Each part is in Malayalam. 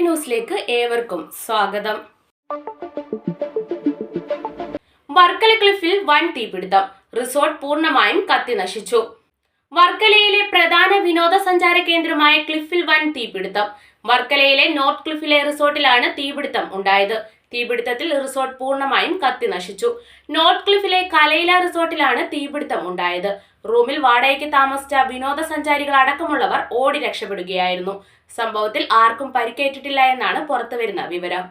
ന്യൂസിലേക്ക് ഏവർക്കും സ്വാഗതം. വർക്കല ക്ലിഫിൽ വൻ തീപിടുത്തം. റിസോർട്ട് പൂർണമായും കത്തി നശിച്ചു. വർക്കലയിലെ പ്രധാന വിനോദസഞ്ചാര കേന്ദ്രമായ ക്ലിഫിൽ വൻ തീപിടുത്തം. വർക്കലയിലെ നോർത്ത് ക്ലിഫിലെ റിസോർട്ടിലാണ് തീപിടുത്തം ഉണ്ടായത്. തീപിടുത്തത്തിൽ റിസോർട്ട് പൂർണമായും കത്തിനശിച്ചു നോർത്ത് ക്ലിഫിലെ കലയില റിസോർട്ടിലാണ് തീപിടുത്തം ഉണ്ടായത്. റൂമിൽ വാടകയ്ക്ക് താമസിച്ച വിനോദസഞ്ചാരികൾ അടക്കമുള്ളവർ ഓടി രക്ഷപ്പെടുകയായിരുന്നു. സംഭവത്തിൽ ആർക്കും പരിക്കേറ്റിട്ടില്ല എന്നാണ് പുറത്തുവരുന്ന വിവരം.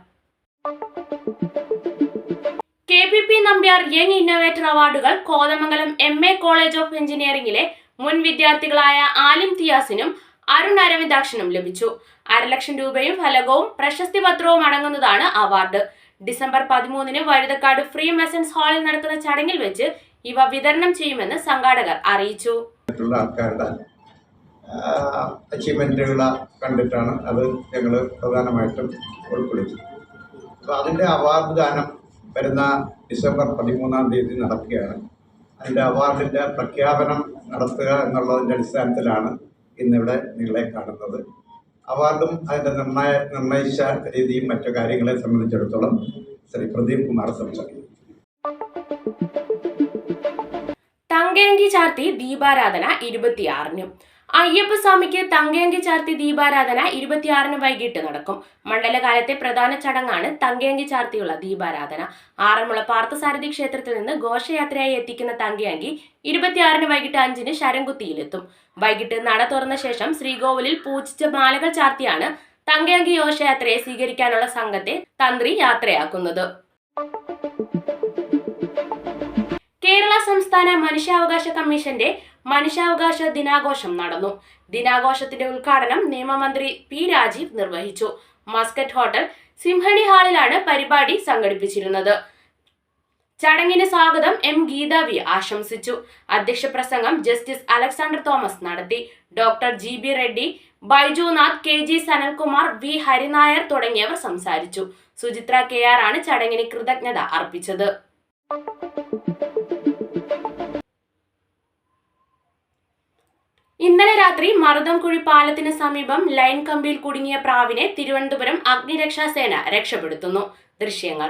K P P Nambiar young innovator അവാർഡുകൾ Kothamangalam M A college of എഞ്ചിനീയറിംഗിലെ മുൻ വിദ്യാർത്ഥികളായ ആലിം തിയാസിനും അരുൺ അരവിന്ദാക്ഷനും ലഭിച്ചു. അരലക്ഷം രൂപയും ഫലകവും പ്രശസ്തി പത്രവും അടങ്ങുന്നതാണ് അവാർഡ്. ഡിസംബർ പതിമൂന്നിന് വഴുതക്കാട് ഫ്രീ മെസൻസ് ഹാളിൽ നടക്കുന്ന ചടങ്ങിൽ വെച്ച് ഇവ വിതരണം ചെയ്യുമെന്ന് സംഘാടകർ അറിയിച്ചു. അച്ചീവ്മെന്റുകൾ കണ്ടിട്ടാണ് അത് ഞങ്ങൾ പ്രധാനമായിട്ടും ഉൾക്കൊള്ളിച്ചത്. അപ്പോൾ അതിന്റെ അവാർഡ് ദാനം വരുന്ന ഡിസംബർ പതിമൂന്നാം തീയതി നടക്കുകയാണ്. അതിന്റെ അവാർഡിന്റെ പ്രഖ്യാപനം നടത്തുക എന്നുള്ളതിന്റെ അടിസ്ഥാനത്തിലാണ് ഇന്നിവിടെ നിങ്ങളെ കാണുന്നത്. അവാർഡും അതിന്റെ നിർണയ നിർണയിച്ച രീതിയും മറ്റു കാര്യങ്ങളെ സംബന്ധിച്ചിടത്തോളം ശ്രീ പ്രദീപ് കുമാർ സംസാരിക്കും. തങ്കയങ്കി ചാർത്തി ദീപാരാധന ഇരുപത്തിയാറിന്. അയ്യപ്പസ്വാമിക്ക് തങ്കയങ്കി ചാർത്തി ദീപാരാധന ഇരുപത്തിയാറിന് വൈകിട്ട് നടക്കും. മണ്ഡലകാലത്തെ പ്രധാന ചടങ്ങാണ് തങ്കയങ്കി ചാർത്തിയുള്ള ദീപാരാധന. ആറന്മുള പാർത്ഥസാരഥി ക്ഷേത്രത്തിൽ നിന്ന് ഘോഷയാത്രയായി എത്തിക്കുന്ന തങ്കയങ്കി ഇരുപത്തിയാറിന് വൈകിട്ട് അഞ്ചിന് ശരംകുത്തിയിലെത്തും വൈകിട്ട് നട തുറന്ന ശേഷം ശ്രീകോവിലിൽ പൂജിച്ച മാലകൾ ചാർത്തിയാണ് തങ്കയങ്കി ഘോഷയാത്രയെ സ്വീകരിക്കാനുള്ള സംഘത്തെ തന്ത്രി യാത്രയാക്കുന്നത്. കേരള സംസ്ഥാന മനുഷ്യാവകാശ കമ്മീഷന്റെ മനുഷ്യാവകാശ ദിനാഘോഷം നടന്നു. ദിനാഘോഷത്തിന്റെ ഉദ്ഘാടനം നിയമമന്ത്രി പി രാജീവ് നിർവഹിച്ചു. മസ്കറ്റ് ഹോട്ടൽ സിംഹണി ഹാളിലാണ് പരിപാടി സംഘടിപ്പിച്ചിരുന്നത്. ചടങ്ങിന് സ്വാഗതം എം ഗീതാവി ആശംസിച്ചു. അധ്യക്ഷ പ്രസംഗം ജസ്റ്റിസ് അലക്സാണ്ടർ തോമസ് നടത്തി. Doctor G B Reddy Baijunath K G Sanalkumar V Harinair തുടങ്ങിയവർ സംസാരിച്ചു. സുചിത്ര കെ ആർ ആണ് ചടങ്ങിന് കൃതജ്ഞത അർപ്പിച്ചത്. രാത്രി മറുതംകുഴി പാലത്തിന് സമീപം ലൈൻ കമ്പിയിൽ കുടുങ്ങിയ പ്രാവിനെ തിരുവനന്തപുരം അഗ്നിരക്ഷാസേന രക്ഷപ്പെടുത്തുന്നു. ദൃശ്യങ്ങൾ.